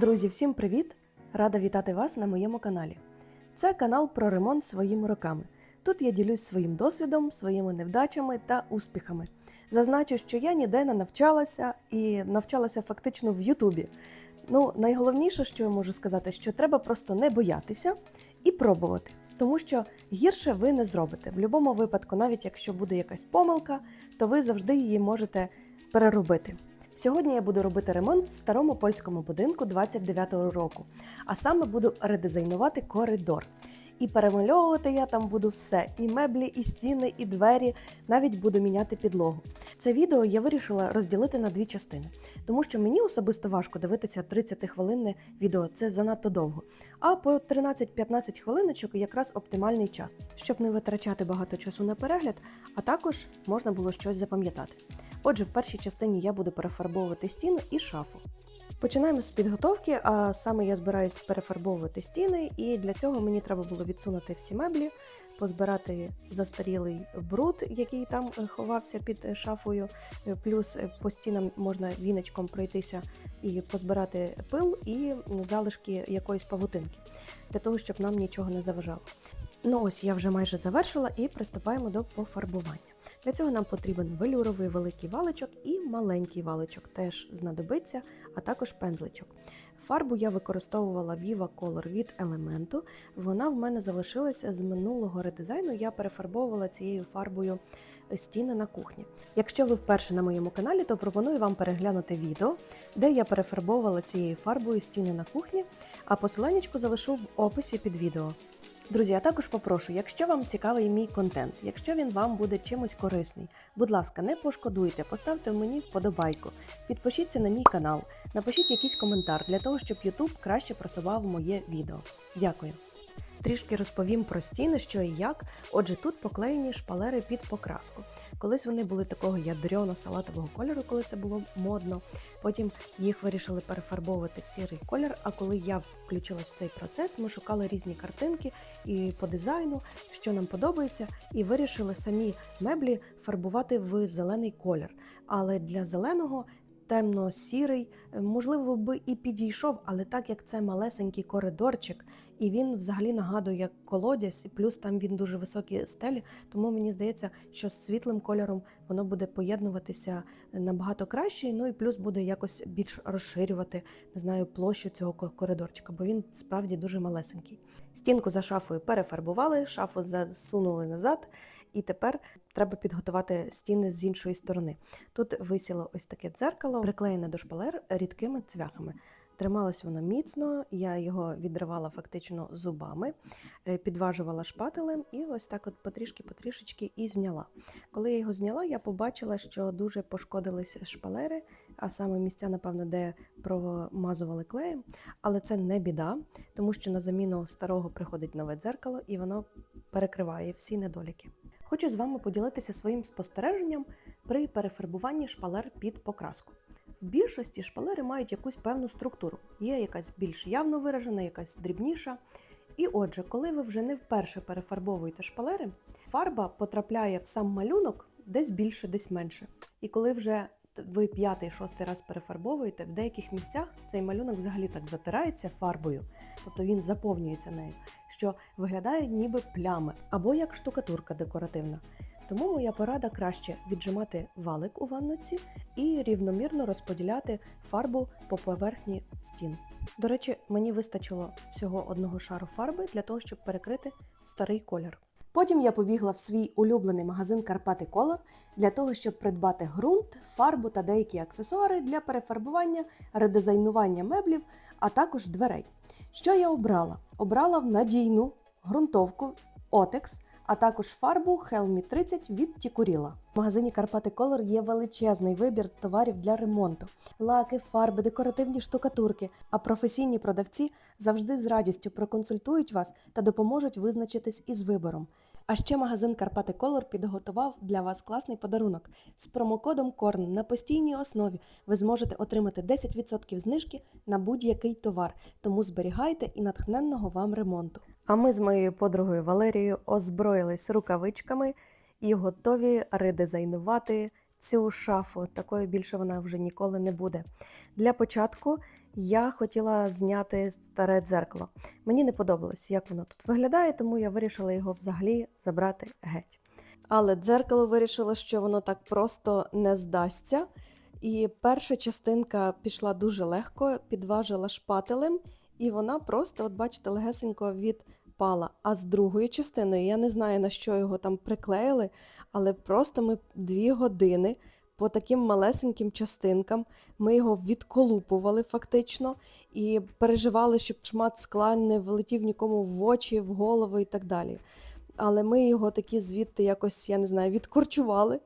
Друзі, всім привіт! Рада вітати вас на моєму каналі. Це канал про ремонт своїми руками. Тут я ділюсь своїм досвідом, своїми невдачами та успіхами. Зазначу, що я ніде не навчалася і навчалася фактично в Ютубі. Ну, найголовніше, що я можу сказати, що треба просто не боятися і пробувати, тому що гірше ви не зробите. В будь-якому випадку, навіть якщо буде якась помилка, то ви завжди її можете переробити. Сьогодні я буду робити ремонт в старому польському будинку 29-го року, а саме буду редизайнувати коридор. І перемальовувати я там буду все: і меблі, і стіни, і двері, навіть буду міняти підлогу. Це відео я вирішила розділити на дві частини, тому що мені особисто важко дивитися 30-хвилинне відео, це занадто довго. А по 13-15 хвилиночок якраз оптимальний час, щоб не витрачати багато часу на перегляд, а також можна було щось запам'ятати. Отже, в першій частині я буду перефарбовувати стіну і шафу. Починаємо з підготовки, а саме я збираюсь перефарбовувати стіни, і для цього мені треба було відсунути всі меблі, позбирати застарілий бруд, який там е, ховався під е, шафою. Е, Плюс по стінам можна віночком пройтися і позбирати пил і залишки якоїсь павутинки, для того, щоб нам нічого не заважало. Ну ось я вже майже завершила і приступаємо до пофарбування. Для цього нам потрібен велюровий великий валичок і маленький валичок теж знадобиться, а також пензличок. Фарбу я використовувала Viva Color від елементу. Вона в мене залишилася з минулого редизайну. Я перефарбовувала цією фарбою стіни на кухні. Якщо ви вперше на моєму каналі, то пропоную вам переглянути відео, де я перефарбовувала цією фарбою стіни на кухні, а посиланнячку залишу в описі під відео. Друзі, я також попрошу, якщо вам цікавий мій контент, якщо він вам буде чимось корисний, будь ласка, не пошкодуйте, поставте мені вподобайку, підпишіться на мій канал, напишіть якийсь коментар для того, щоб YouTube краще просував моє відео. Дякую. Трішки розповім про стіни, що і як. Отже, тут поклеєні шпалери під покраску. Колись вони були такого ядрено-салатового кольору, коли це було модно. Потім їх вирішили перефарбовувати в сірий колір. А коли я включилась в цей процес, ми шукали різні картинки і по дизайну, що нам подобається, і вирішили самі меблі фарбувати в зелений колір. Але для зеленого темно-сірий, е, можливо, би і підійшов, але так як це малесенький коридорчик, і він взагалі нагадує як колодязь, плюс там він дуже високі стелі, тому мені здається, що з світлим кольором воно буде поєднуватися набагато краще, ну і плюс буде якось більш розширювати не знаю, площу цього коридорчика, бо він справді дуже малесенький. Стінку за шафою перефарбували, шафу засунули назад. І тепер треба підготувати стіни з іншої сторони. Тут висіло ось таке дзеркало, приклеєне до шпалер рідкими цвяхами. Трималось воно міцно, я його відривала фактично зубами, е, підважувала шпателем і ось так от потрішки-потрішечки і зняла. Коли я його зняла, я побачила, що дуже пошкодилися шпалери, а саме місця, напевно, де промазували клеєм. Але це не біда, тому що на заміну старого приходить нове дзеркало і воно перекриває всі недоліки. Хочу з вами поділитися своїм спостереженням при перефарбуванні шпалер під покраску. В більшості шпалери мають якусь певну структуру. Є якась більш явно виражена, якась дрібніша. І отже, коли ви вже не вперше перефарбовуєте шпалери, фарба потрапляє в сам малюнок десь більше, десь менше. І коли вже ви п'ятий, шостий раз перефарбовуєте, в деяких місцях цей малюнок взагалі так затирається фарбою, тобто він заповнюється нею, що виглядає ніби плями або як штукатурка декоративна. Тому моя порада краще віджимати валик у ванноці і рівномірно розподіляти фарбу по поверхні стін. До речі, мені вистачило всього одного шару фарби для того, щоб перекрити старий колір. Потім я побігла в свій улюблений магазин Карпати Колор для того, щоб придбати ґрунт, фарбу та деякі аксесуари для перефарбування, редизайнування меблів, а також дверей. Що я обрала? Обрала надійну ґрунтовку Otex, а також фарбу Helmi 30 від Тікуріла. В магазині Карпати Колор є величезний вибір товарів для ремонту: лаки, фарби, декоративні штукатурки. А професійні продавці завжди з радістю проконсультують вас та допоможуть визначитись із вибором. А ще магазин Карпати Колор підготував для вас класний подарунок. З промокодом КОРН на постійній основі ви зможете отримати 10% знижки на будь-який товар, тому зберігайте і натхненного вам ремонту. А ми з моєю подругою Валерією озброїлись рукавичками і готові редизайнувати цю шафу. Такою більше вона вже ніколи не буде. Для початку я хотіла зняти старе дзеркало. Мені не подобалось, як воно тут виглядає, тому я вирішила його взагалі забрати геть. Але дзеркало вирішило, що воно так просто не здасться. І перша частинка пішла дуже легко, підважила шпателем, і вона просто, от бачите, легесенько відпала. А з другою частиною, я не знаю, на що його там приклеїли, але просто ми дві години по таким малесеньким частинкам ми його відколупували фактично і переживали, щоб шмат скла не влетів нікому в очі, в голову і так далі. Але ми його такі звідти якось, я не знаю, відкорчували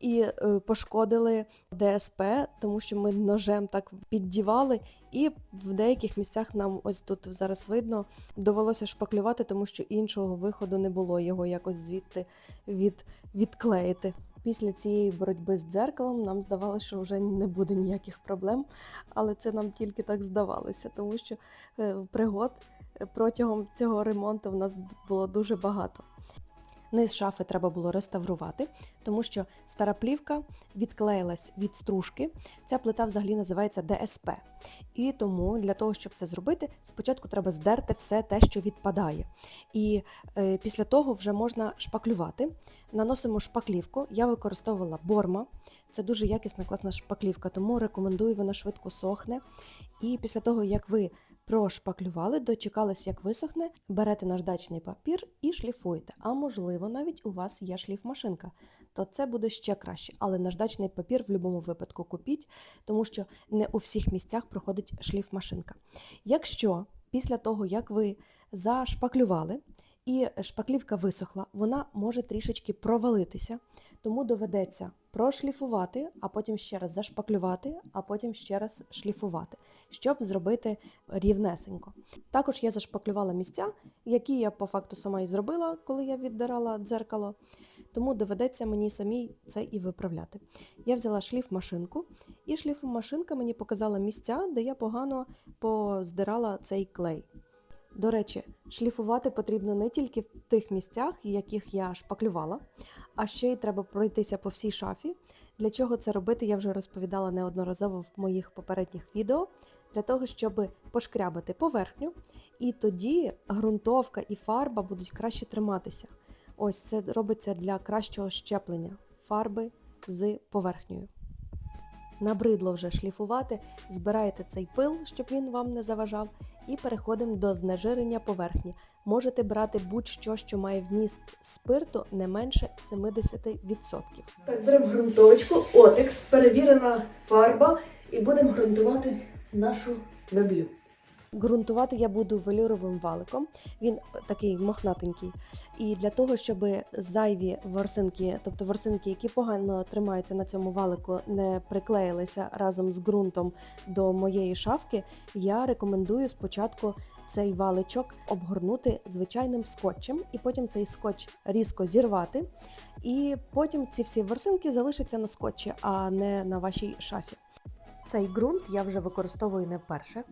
і е, пошкодили ДСП, тому що ми ножем так піддівали, і в деяких місцях нам ось тут зараз видно, довелося шпаклювати, тому що іншого виходу не було його якось звідти від, відклеїти. Після цієї боротьби з дзеркалом нам здавалося, що вже не буде ніяких проблем, але це нам тільки так здавалося, тому що е, пригод е, протягом цього ремонту в нас було дуже багато. Низ шафи треба було реставрувати, тому що стара плівка відклеїлась від стружки. Ця плита взагалі називається ДСП. І тому для того, щоб це зробити, спочатку треба здерти все те, що відпадає. І е, після того вже можна шпаклювати. Наносимо шпаклівку. Я використовувала борма. Це дуже якісна класна шпаклівка, тому рекомендую, вона швидко сохне. І після того, як ви прошпаклювали, дочекались, як висохне, берете наждачний папір і шліфуєте. А можливо, навіть у вас є шліфмашинка, то це буде ще краще. Але наждачний папір в будь-якому випадку купіть, тому що не у всіх місцях проходить шліфмашинка. Якщо після того, як ви зашпаклювали, і шпаклівка висохла, вона може трішечки провалитися, тому доведеться прошліфувати, а потім ще раз зашпаклювати, а потім ще раз шліфувати, щоб зробити рівнесенько. Також я зашпаклювала місця, які я по факту сама і зробила, коли я віддирала дзеркало. Тому доведеться мені самій це і виправляти. Я взяла шліфмашинку, і шліфмашинка мені показала місця, де я погано поздирала цей клей. До речі, шліфувати потрібно не тільки в тих місцях, яких я шпаклювала, а ще й треба пройтися по всій шафі. Для чого це робити, я вже розповідала неодноразово в моїх попередніх відео, для того, щоб пошкрябати поверхню, і тоді ґрунтовка і фарба будуть краще триматися. Ось це робиться для кращого щеплення фарби з поверхнею. Набридло вже шліфувати, збираєте цей пил, щоб він вам не заважав, і переходимо до знежирення поверхні. Можете брати будь-що, що має вміст спирту не менше 70%. Так, беремо ґрунтовочку, отекс, перевірена фарба, і будемо ґрунтувати нашу меблю. Ґрунтувати я буду велюровим валиком. Він такий мохнатенький. І для того, щоб зайві ворсинки, тобто ворсинки, які погано тримаються на цьому валику, не приклеїлися разом з ґрунтом до моєї шафки, я рекомендую спочатку цей валичок обгорнути звичайним скотчем, і потім цей скотч різко зірвати. І потім ці всі ворсинки залишаться на скотчі, а не на вашій шафі. Цей ґрунт я вже використовую не вперше.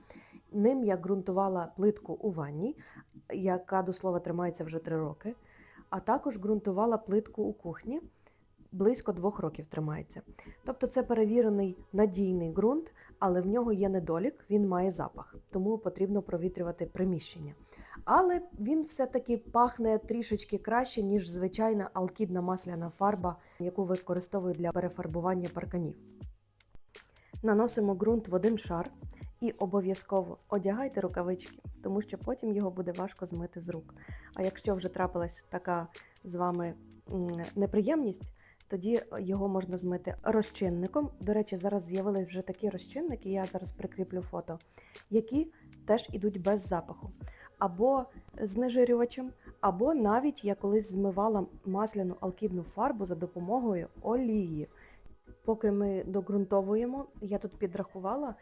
Ним я ґрунтувала плитку у ванні, яка до слова тримається вже три роки. А також ґрунтувала плитку у кухні, близько двох років тримається. Тобто це перевірений надійний ґрунт, але в нього є недолік, він має запах, тому потрібно провітрювати приміщення. Але він все-таки пахне трішечки краще, ніж звичайна алкідна масляна фарба, яку використовують для перефарбування парканів. Наносимо ґрунт в один шар. І обов'язково одягайте рукавички, тому що потім його буде важко змити з рук. А якщо вже трапилась така з вами неприємність, тоді його можна змити розчинником. До речі, зараз з'явились вже такі розчинники, я зараз прикріплю фото, які теж ідуть без запаху. Або знежирювачем, або навіть я колись змивала масляну алкідну фарбу за допомогою олії. Поки ми догрунтовуємо, я тут підрахувала.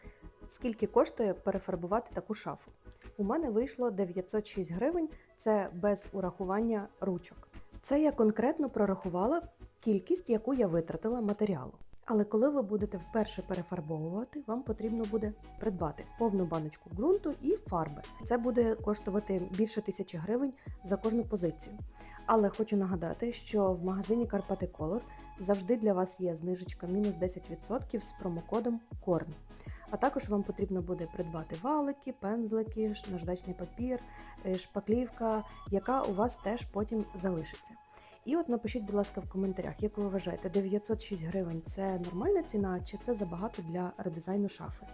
Скільки коштує перефарбувати таку шафу? У мене вийшло 906 гривень, це без урахування ручок. Це я конкретно прорахувала кількість, яку я витратила матеріалу. Але коли ви будете вперше перефарбовувати, вам потрібно буде придбати повну баночку ґрунту і фарби. Це буде коштувати більше тисячі гривень за кожну позицію. Але хочу нагадати, що в магазині Карпати Колор завжди для вас є знижечка мінус 10% з промокодом KORN. А також вам потрібно буде придбати валики, пензлики, наждачний папір, е, шпаклівка, яка у вас теж потім залишиться. І от напишіть, будь ласка, в коментарях, як ви вважаєте, 906 гривень це нормальна ціна, чи це забагато для редизайну шафи?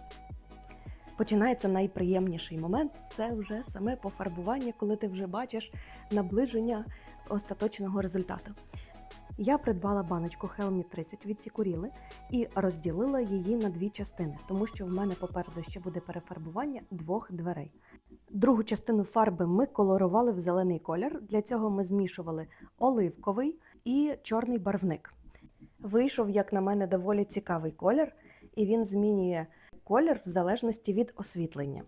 Починається найприємніший момент це вже саме пофарбування, коли ти вже бачиш наближення остаточного результату. Я придбала баночку Helmi 30 від Тікуріли і розділила її на дві частини, тому що в мене попереду ще буде перефарбування двох дверей. Другу частину фарби ми колорували в зелений колір. Для цього ми змішували оливковий і чорний барвник. Вийшов, як на мене, доволі цікавий колір, і він змінює колір в залежності від освітлення.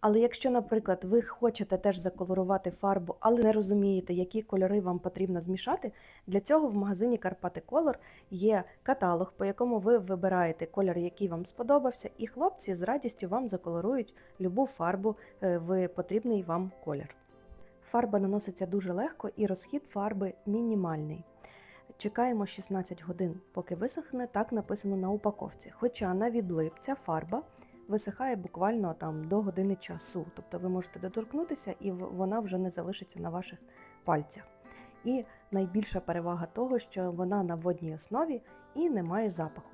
Але якщо, наприклад, ви хочете теж заколорувати фарбу, але не розумієте, які кольори вам потрібно змішати, для цього в магазині Карпати Колор є каталог, по якому ви вибираєте колір, який вам сподобався, і хлопці з радістю вам заколорують любу фарбу е, в потрібний вам колір. Фарба наноситься дуже легко і розхід фарби мінімальний. Чекаємо 16 годин, поки висохне, так написано на упаковці. Хоча на відлив ця фарба висихає буквально там до години часу. Тобто ви можете доторкнутися і вона вже не залишиться на ваших пальцях. І найбільша перевага того, що вона на водній основі і не має запаху.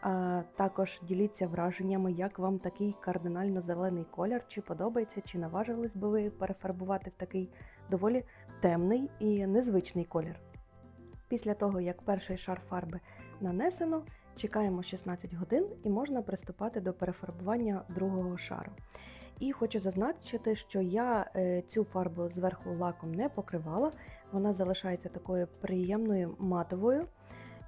А також діліться враженнями, як вам такий кардинально зелений колір, чи подобається, чи наважились би ви перефарбувати в такий доволі темний і незвичний колір. Після того, як перший шар фарби нанесено, чекаємо 16 годин і можна приступати до перефарбування другого шару. І хочу зазначити, що я е, цю фарбу зверху лаком не покривала, вона залишається такою приємною матовою.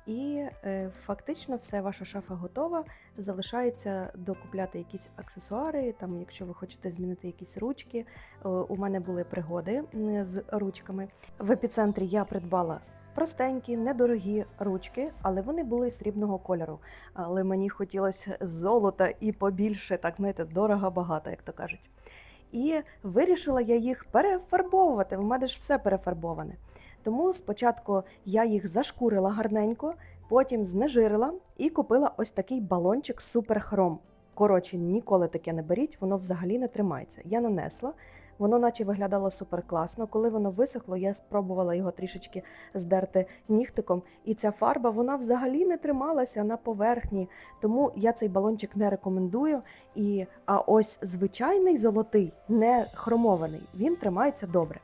І е, фактично все, ваша шафа готова. Залишається докупляти якісь аксесуари, там, якщо ви хочете змінити якісь ручки. Е, у мене були пригоди з ручками. В епіцентрі я придбала простенькі, недорогі ручки, але вони були срібного кольору. Але мені хотілося золота і побільше, так знаєте, дорого багато, як то кажуть. І вирішила я їх перефарбовувати. В мене ж все перефарбоване. Тому спочатку я їх зашкурила гарненько, потім знежирила і купила ось такий балончик суперхром. Коротше, ніколи таке не беріть, воно взагалі не тримається. Я нанесла, воно наче виглядало супер класно. Коли воно висохло, я спробувала його трішечки здерти нігтиком, і ця фарба вона взагалі не трималася на поверхні. Тому я цей балончик не рекомендую. І, а ось звичайний золотий, не хромований, він тримається добре.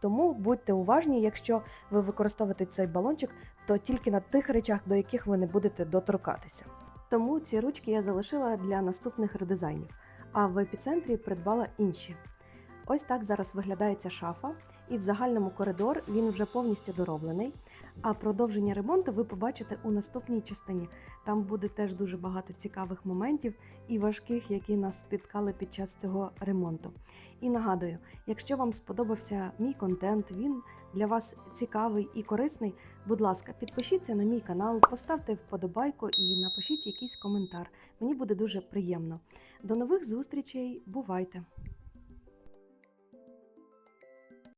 Тому будьте уважні, якщо ви використовуєте цей балончик, то тільки на тих речах, до яких ви не будете доторкатися. Тому ці ручки я залишила для наступних редизайнів, а в епіцентрі придбала інші. Ось так зараз виглядає ця шафа, і в загальному коридор він вже повністю дороблений. А продовження ремонту ви побачите у наступній частині. Там буде теж дуже багато цікавих моментів і важких, які нас спіткали під час цього ремонту. І нагадую, якщо вам сподобався мій контент, він для вас цікавий і корисний, будь ласка, підпишіться на мій канал, поставте вподобайку і напишіть якийсь коментар. Мені буде дуже приємно. До нових зустрічей, бувайте!